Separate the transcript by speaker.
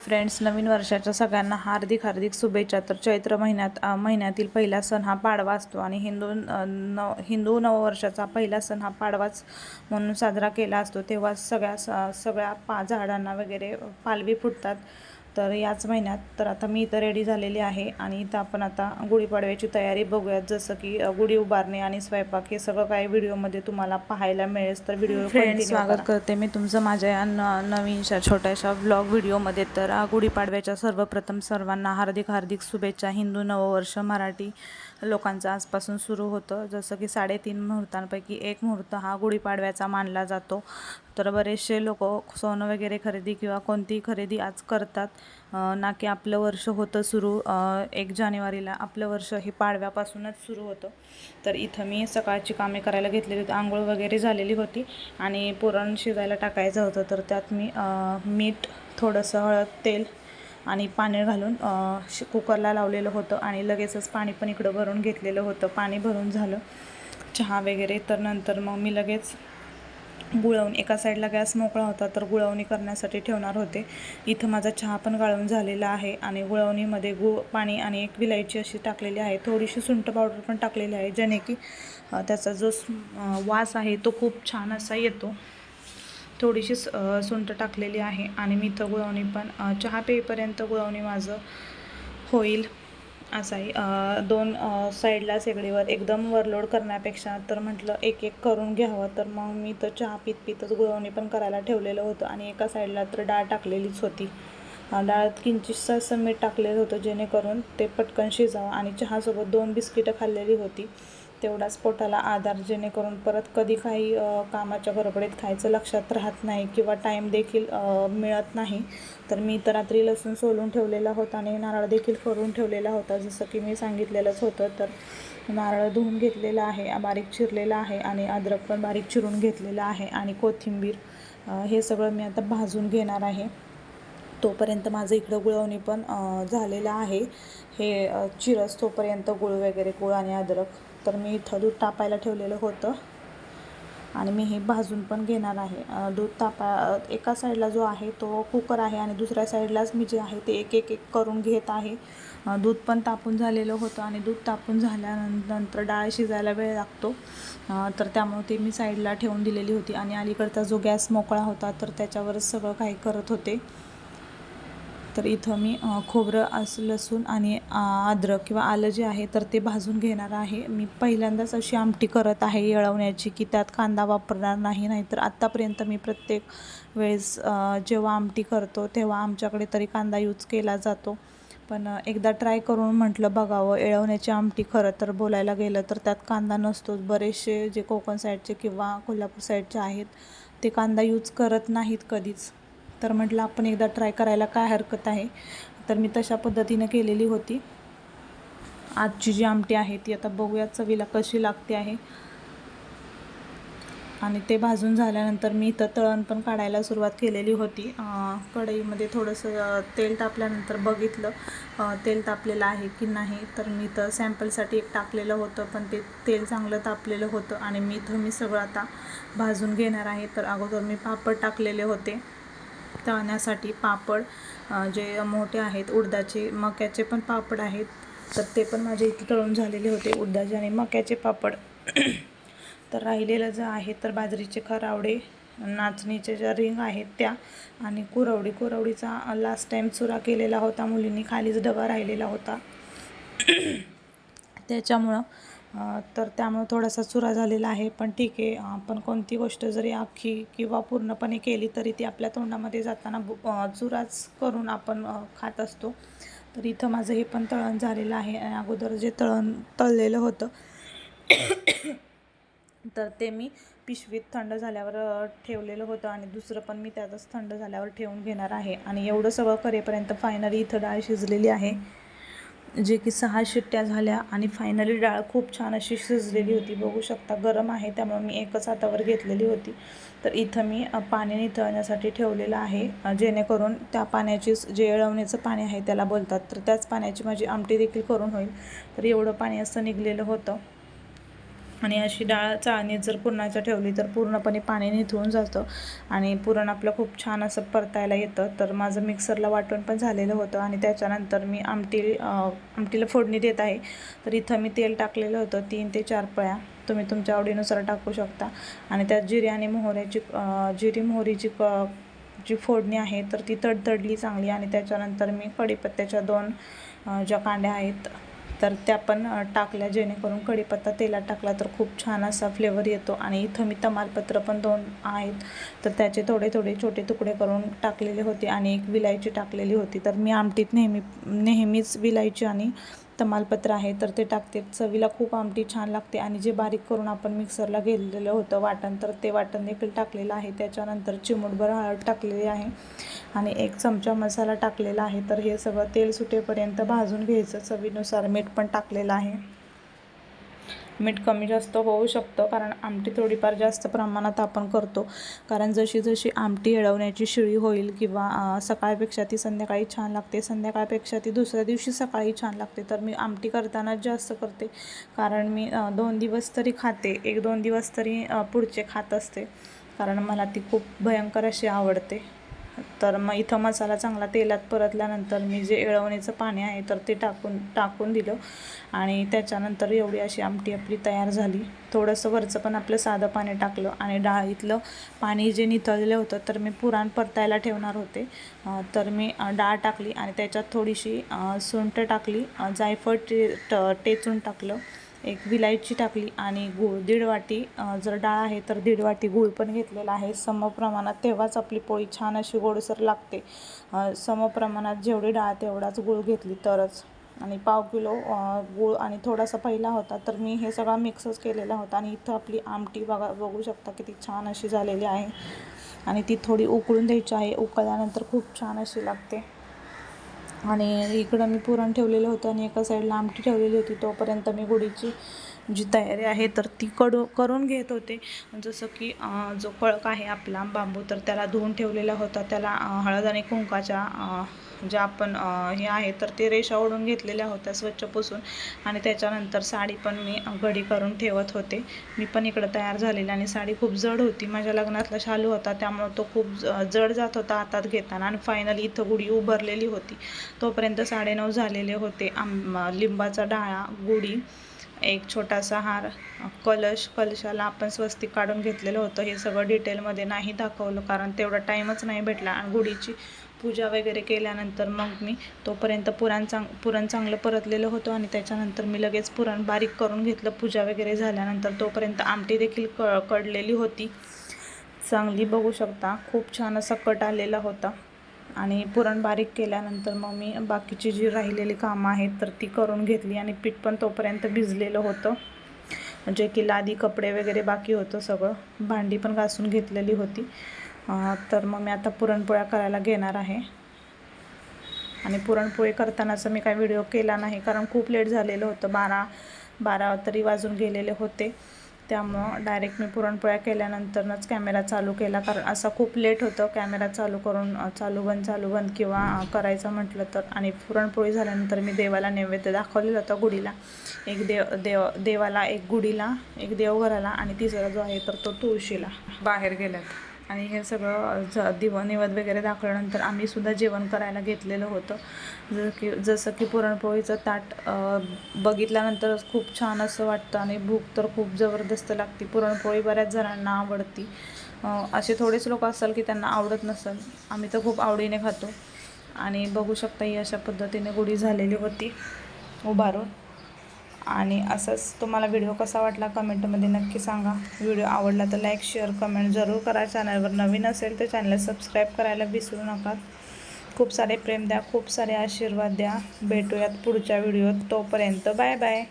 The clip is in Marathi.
Speaker 1: फ्रेंड्स नवीन वर्षाच्या सगळ्यांना हार्दिक हार्दिक शुभेच्छा. तर चैत्र महिन्यात महिन्यातील पहिला सण हा पाडवा असतो आणि हिंदू नव हिंदू नववर्षाचा पहिला सण हा पाडवाच म्हणून साजरा केला असतो. तेव्हा सगळ्या स सगळ्या पा झाडांना वगैरे पालवी फुटतात. तर याच महिन्यात तर आता मी इथं रेडी झालेली आहे आणि इथं आपण आता गुढीपाडव्याची तयारी बघूयात. जसं की गुढी उभारणे आणि स्वयंपाक हे सगळं काही व्हिडिओमध्ये तुम्हाला पाहायला मिळेल. तर व्हिडिओ स्वागत करते मी तुमचं माझ्या या नवीनशा छोट्याशा व्लॉग व्हिडिओमध्ये. तर गुढीपाडव्याच्या सर्वप्रथम सर्वांना हार्दिक हार्दिक शुभेच्छा. हिंदू नववर्ष मराठी लोकांचं आजपासून सुरू होतं. जसं की साडेतीन मुहूर्तांपैकी एक मुहूर्त हा गुढीपाडव्याचा मानला जातो. तर बरेचसे लोक सोनं वगैरे खरेदी किंवा कोणतीही खरेदी आज करतात. ना की आपलं वर्ष होतं सुरू. एक जानेवारीला आपलं वर्ष हे पाडव्यापासूनच सुरू होतं. तर इथं मी सकाळची कामे करायला घेतलेली होती. आंघोळ वगैरे झालेली होती आणि पुरण शिजायला टाकायचं होतं. तर त्यात मी मीठ थोडंसं हळद तेल आणि पाणी घालून श कुकरला लावलेलं होतं आणि लगेचच पाणी पण इकडं भरून घेतलेलं होतं. पाणी भरून झालं. चहा वगैरे. तर नंतर मग मी लगेच गुळवणी एका साईडला गॅस मोकळा होता तर गुळवणी करण्यासाठी ठेवणार होते. इथं माझा चहा पण गाळून झालेला आहे आणि गुळवणीमध्ये गुळ पाणी आणि एक विलायची अशी टाकलेली आहे. थोडीशी सुंठ पावडर पण टाकलेली आहे जेणे की त्याचा जो वास आहे तो खूप छान असा येतो. थोडीशी स- सुंठ टाकलेली आहे आणि मी इथं गुळवणी पण चहा पेपर्यंत गुळवणी माझं होईल असं आहे दोन साईडला शेगडीवर एकदम वरलोड करण्यापेक्षा तर म्हटलं एक एक करून घ्यावं. तर मग मी तर चहा पित पितच गुळवणी पण करायला ठेवलेलं होतं आणि एका साईडला तर डाळ टाकलेलीच होती. अ, डाळात किंचितसं असं मीठ टाकलेलं होतं जेणेकरून ते पटकन शिजावं आणि चहासोबत दोन बिस्किटं खाल्लेली होती. तेवढाच पोटाला आधार जेणेकरून परत कधी काही कामाच्या गडबडीत खायचं लक्षात राहत नाही किंवा टाईम देखील मिळत नाही. तर मी तर रात्री लसूण सोलून ठेवलेला होता आणि नारळ देखील करून ठेवलेला होता. जसं की मी सांगितलेलंच होतं तर नारळ धुवून घेतलेला आहे बारीक चिरलेला आहे आणि अद्रक पण बारीक चिरून घेतलेला आहे आणि कोथिंबीर हे सगळं मी आता भाजून घेणार आहे. तोपर्यंत माझं इकडं गुळवणी पण झालेलं आहे. हे चिरस तोपर्यंत गुळ वगैरे गुळ आणि अद्रक तर मी इथं दूध तापायला ठेवलेलं होतं. आणि मी हे भाजून पण घेणार आहे. दूध तापा एका साईडला जो आहे तो कुकर आहे आणि दुसऱ्या साईडलाच मी जे आहे ते एक एक एक करून घेत आहे. दूध पण तापून झालेलं होतं आणि दूध तापून झाल्यानंतर डाळ शिजायला वेळ लागतो. तर त्यामुळे ते मी साईडला ठेवून दिलेली होती. आणि अलीकडचा जो गॅस मोकळा होता तर त्याच्यावरच सगळं काही करत होते. तर इथं मी खोबरं असं लसूण आणि अद्रक किंवा आलं जे आहे तर ते भाजून घेणार आहे. मी पहिल्यांदाच अशी आमटी करत आहे येळवण्याची की त्यात कांदा वापरणार नाही नाहीतर आत्तापर्यंत मी प्रत्येक वेळेस जेव्हा आमटी करतो तेव्हा आमच्याकडे तरी कांदा यूज केला जातो. पण एकदा ट्राय करून म्हटलं बघावं येळवण्याची आमटी खरं तर बोलायला गेलं तर त्यात कांदा नसतोच बरेचसे जे कोकण साईडचे किंवा कोल्हापूर साईडचे आहेत ते कांदा यूज करत नाहीत कधीच. तर म्हटलं आपण एकदा ट्राय करायला काय हरकत आहे? तर मी तशा पद्धतीनं केलेली होती. आजची जी आमटी आहे ती आता बघूया चवीला कशी लागते आहे. आणि ते भाजून झाल्यानंतर मी इथं तळण पण काढायला सुरुवात केलेली होती. कढईमध्ये थोडंसं तेल तापल्यानंतर बघितलं तेल तापलेलं आहे की नाही. तर मी इथं सॅम्पलसाठी एक टाकलेलं होतं पण ते तेल चांगलं तापलेलं होतं आणि मी इथं मी सगळं आता भाजून घेणार आहे. तर अगोदर मी पापड टाकलेले होते. तळण्यासाठी पापड जे मोठे आहेत उडदाचे मक्याचे पण पापड आहेत. तर ते पण माझे इथे तळून झालेले होते उडदाचे आणि मक्याचे पापड. तर राहिलेलं जे आहे तर बाजरीचे खरावडे नाचणीचे ज्या रिंग आहेत त्या आणि कुरवडी. कुरवडीचा लास्ट टाईम चुरा केलेला होता मुलींनी खालीच डबा राहिलेला होता. त्याच्यामुळं तर त्यामुळं थोडासा चुरा झालेला आहे. पण ठीक आहे. आपण कोणती गोष्ट जरी अख्खी किंवा पूर्णपणे केली तरी ती आपल्या तोंडामध्ये जाताना चुराच करून आपण खात असतो. तर इथं माझं हे पण तळण झालेलं आहे. आणि अगोदर जे तळण तळलेलं होतं तर ते मी पिशवीत थंड झाल्यावर ठेवलेलं होतं. आणि दुसरं पण मी त्यातच थंड झाल्यावर ठेवून घेणार आहे. आणि एवढं सगळं करेपर्यंत फायनली इथं डाळ शिजलेली आहे. जे की सहा शिट्ट्या झाल्या आणि फायनली डाळ खूप छान अशी शिजलेली होती. बघू शकता गरम आहे त्यामुळे मी एकच हातावर घेतलेली होती. तर इथं मी पाणी निथळण्यासाठी ठेवलेलं आहे जेणेकरून त्या पाण्याची जे येळवण्याचं पाणी आहे त्याला बोलतात. तर त्याच पाण्याची माझी आमटी देखील करून होईल. तर एवढं पाणी असं निघलेलं होतं. आणि अशी डाळ चाळणीत जर पुरणाच्या ठेवली तर पूर्णपणे पाणी निथळून जातं आणि पुरण आपलं खूप छान असं परतायला येतं. तर माझं मिक्सरला वाटून पण झालेलं होतं आणि त्याच्यानंतर मी आमटी आमटीला फोडणी देत आहे. तर इथं मी तेल टाकलेलं होतं तीन ते चार पळ्या. तुम्ही तुमच्या आवडीनुसार टाकू शकता. आणि त्यात जिरे आणि मोहऱ्याची जिरी मोहरीची क जी फोडणी आहे तर ती तडतडली चांगली. आणि त्याच्यानंतर मी कढीपत्त्याच्या दोन ज्या कांड्या आहेत तर त्या पण टाकल्या. जेणेकरून कढीपत्ता तेलात टाकला तर खूप छान असा फ्लेवर येतो. आणि इथं मी तमालपत्र पण दोन आहेत. तर त्याचे थोडे थोडे छोटे तुकडे करून टाकलेले होते आणि एक विलायची टाकलेली होती. तर मी आमटीत नेहमी नेहमीच विलायची आणि तमालपत्र आहे तर ते टाकते. चवीला खूप आमटी छान लागते आणि जे बारीक करून आपण मिक्सरला घेतलेलं होतं वाटण तर ते वाटण देखील टाकलेलं आहे. त्याच्यानंतर चिमूटभर हळद टाकलेली आहे आणि एक चमचा मसाला टाकलेला आहे. तर हे सगळं तेल सुटेपर्यंत भाजून घ्यायचं. चवीनुसार मीठ पण टाकलेलं आहे. मीठ कमी जास्त होऊ शकतं कारण आमटी थोडीफार जास्त प्रमाणात आपण करतो. कारण जशी जशी आमटी येळवण्याची शिळी होईल किंवा सकाळपेक्षा ती संध्याकाळी छान लागते संध्याकाळपेक्षा ती दुसऱ्या दिवशी सकाळी छान लागते तर मी आमटी करतानाच जास्त करते. कारण मी दोन दिवस तरी खाते एक दोन दिवस तरी पुढचे खात असते. कारण मला ती खूप भयंकर अशी आवडते. तर मग इथं मसाला चांगला तेलात परतल्यानंतर मी जे येळवणीचं पाणी आहे तर ते टाकून टाकून दिलं. आणि त्याच्यानंतर एवढी अशी आमटी आपली तयार झाली. थोडंसं वरचं पण आपलं साधं पाणी टाकलं आणि डाळीतलं पाणी जे निथळलेलं होतं तर मी पुराण परतायला ठेवणार होते. तर मी डाळ टाकली आणि त्याच्यात थोडीशी अं, सुंठ टाकली जायफळ टे ट- टेचून टाकलं. एक विलायची टाकली आणि गूळ दीड वाटी जर डाळ आहे तर दीड वाटी गूळ पण घेतलेला आहे. सम प्रमाणात तेव्हाच आपली पोळी छान अशी गोडसर लागते. सम प्रमाणात जेवढी डाळ तेवढाच गूळ घेतली तरच. आणि पाव किलो गूळ आणि थोडासा पहिला होता तर मी हे सगळा मिक्सच केलेला होता. आणि इथं आपली आमटी बघा बघू शकता किती छान अशी झालेली आहे. आणि ती थोडी उकळून द्यायची आहे. उकळल्यानंतर खूप छान अशी लागते. आणि इकडं मी पुरण ठेवलेलं होतं आणि एका साईडला आमटी ठेवलेली होती. तोपर्यंत मी गुढीची जी तयारी आहे तर ती कडू करून घेत होते. जसं की जो कळक आहे आपला बांबू तर त्याला धुवून ठेवलेला होता. त्याला हळद आणि कुंकाच्या ज्या आपण हे आहे तर ते रेषा ओढून घेतलेल्या होत्या स्वच्छ पुसून. आणि त्याच्यानंतर साडी पण मी घडी करून ठेवत होते. मी पण इकडं तयार झालेली आणि साडी खूप जड होती. माझ्या लग्नातला शालू होता. त्यामुळं तो खूप ज- जड जात होता हातात घेताना. आणि फायनली इथं गुढी उभारलेली होती. तोपर्यंत साडेनऊ झालेले होते. आम लिंबाचा डाळा गुढी. एक छोटासा हार कलश कलशाला आपण स्वस्तिक काढून घेतलेलं होतं. हे सगळं डिटेलमध्ये नाही दाखवलं कारण तेवढा टाईमच नाही भेटला. आणि गुढीची पूजा वगैरे केल्यानंतर मग मी तोपर्यंत पुरण चांग पुरण चांगलं परतलेलं होतं आणि त्याच्यानंतर मी लगेच पुरण बारीक करून घेतलं. पूजा वगैरे झाल्यानंतर तोपर्यंत आमटी देखील क कडलेली होती. चांगली बघू शकता. खूप छान असा कट आलेला होता. आणि पुरण बारीक केल्यानंतर मग मी बाकीची जी राहिलेली कामं आहेत तर ती करून घेतली आणि पीठ पण तोपर्यंत भिजलेलं होतं. जे की लादी कपडे वगैरे बाकी होतं सगळं. भांडी पण घासून घेतलेली होती. तर मग मी आता पुरणपोळ्या करायला घेणार आहे. आणि पुरणपोळी करतानाचा मी काही व्हिडिओ केला नाही कारण खूप लेट झालेलं होतं. बारा बारा तरी वाजून गेलेले होते. त्यामुळं डायरेक्ट मी पुरणपोळ्या केल्यानंतरच कॅमेरा चालू केला. कारण असा खूप लेट होतं. कॅमेरा चालू करून चालू बंद चालू बंद किंवा करायचं म्हटलं तर. आणि पुरणपोळी झाल्यानंतर मी देवाला नैवेद्य दाखवलेलं होतं गुढीला. एक देव देव देवाला एक गुढीला एक देवघराला आणि तिसरा जो आहे तर तो तुळशीला. बाहेर गेल्यात. आणि हे सगळं ज दिव निवद वगैरे दाखवल्यानंतर आम्हीसुद्धा जेवण करायला घेतलेलं होतं. जसं की जसं की पुरणपोळीचं ताट बघितल्यानंतर बघितल्यानंतरच खूप छान असं वाटतं आणि भूक तर खूप जबरदस्त लागते. पुरणपोळी बऱ्याच जणांना आवडती. असे थोडेच लोक असाल की त्यांना आवडत नसेल. आम्ही तर खूप आवडीने खातो. आणि बघू शकता ही अशा पद्धतीने गुढी झालेली होती. उभारून. आणि असंच तुम्हाला व्हिडिओ कसा वाटला कमेंटमध्ये नक्की सांगा. व्हिडिओ आवडला तर लाईक शेअर कमेंट जरूर करा. चॅनलवर नवीन असेल तर चॅनलला सबस्क्राईब करायला विसरू नका. खूप सारे प्रेम द्या खूप सारे आशीर्वाद द्या. भेटूयात पुढच्या व्हिडिओत तोपर्यंत. Bye bye.